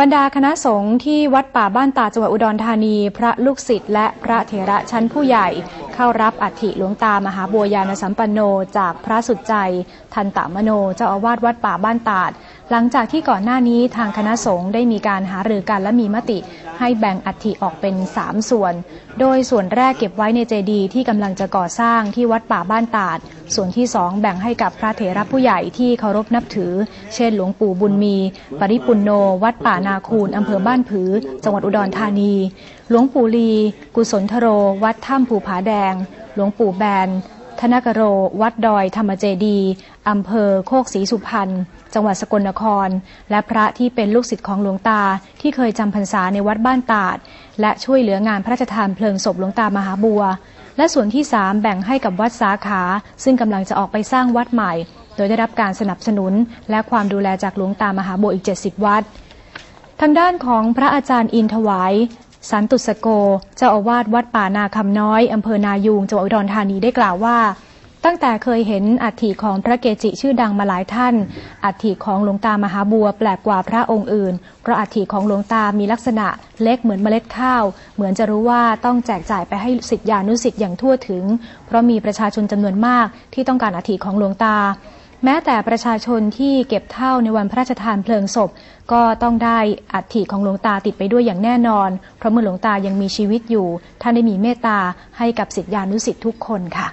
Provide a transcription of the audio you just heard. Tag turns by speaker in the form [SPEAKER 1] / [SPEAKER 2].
[SPEAKER 1] บรรดาคณะสงฆ์ที่วัดป่าบ้านตาจังหวัดอุดรธานี พระลูกศิษย์และพระเถระชั้นผู้ใหญ่ เข้ารับอัฐิหลวงตามหาบัวยานสัมปันโน จากพระสุดใจ ทันตมโนเจ้าอาวาสวัดป่าบ้านตาด หลังจากที่ก่อนหน้านี้ทางคณะสงฆ์ได้มีการหารือกันและมีมติ ให้แบ่งอัฐิออกเป็น 3 ส่วน โดยส่วนแรกเก็บไว้ในเจดีย์ที่กำลังจะก่อสร้างที่วัดป่าบ้านตาด ส่วนที่สองแบ่งให้กับพระเถระผู้ใหญ่ที่เคารพนับถือ เช่น หลวงปู่บุญมี ปริปุนโน วัดป่านาคูนอำเภอบ้านผือ จังหวัดอุดรธานี หลวงปู่ลี กุศลทโร วัดถ้ำภูผาแดง หลวงปู่แบน ธนกโร วัดดอยธรรมเจดีอำเภอโคกศรีสุพรรณ จังหวัดสกลนคร และพระที่เป็นลูกศิษย์ของหลวงตาที่เคยจำพรรษาในวัดบ้านตาด และช่วยเหลืองานพระราชทานเพลิงศพหลวงตามหาบัว และส่วนที่สามแบ่งให้กับวัดสาขา ซึ่งกำลังจะออกไปสร้างวัดใหม่ โดยได้รับการสนับสนุน และความดูแลจากหลวงตามหาบัวอีก 70 วัดทางด้านของพระอาจารย์อินถวาย สันตุสโก เจ้าอาวาสวัดป่านาคำน้อยอำเภอนายูงจังหวัดอุดรธานีได้กล่าวว่า ตั้งแต่เคยเห็นอัฐิของพระเกจิชื่อดังมาหลายท่าน อัฐิของหลวงตามหาบัวแปลกกว่าพระองค์อื่น เพราะอัฐิของหลวงตามีลักษณะเล็กเหมือนเมล็ดข้าว เหมือนจะรู้ว่าต้องแจกจ่ายไปให้สิทธิานุสิทธิ์อย่างทั่วถึง เพราะมีประชาชนจำนวนมากที่ต้องการอัฐิของหลวงตา แม้แต่ประชาชนที่เก็บเท่าในวันพระราชทานเพลิงศพ ก็ต้องได้อัฐิของหลวงตาติดไปด้วยอย่างแน่นอน เพราะเมื่อหลวงตายังมีชีวิตอยู่ ท่านได้มีเมตตาให้กับสิทธิานุสิทธิทุกคนค่ะ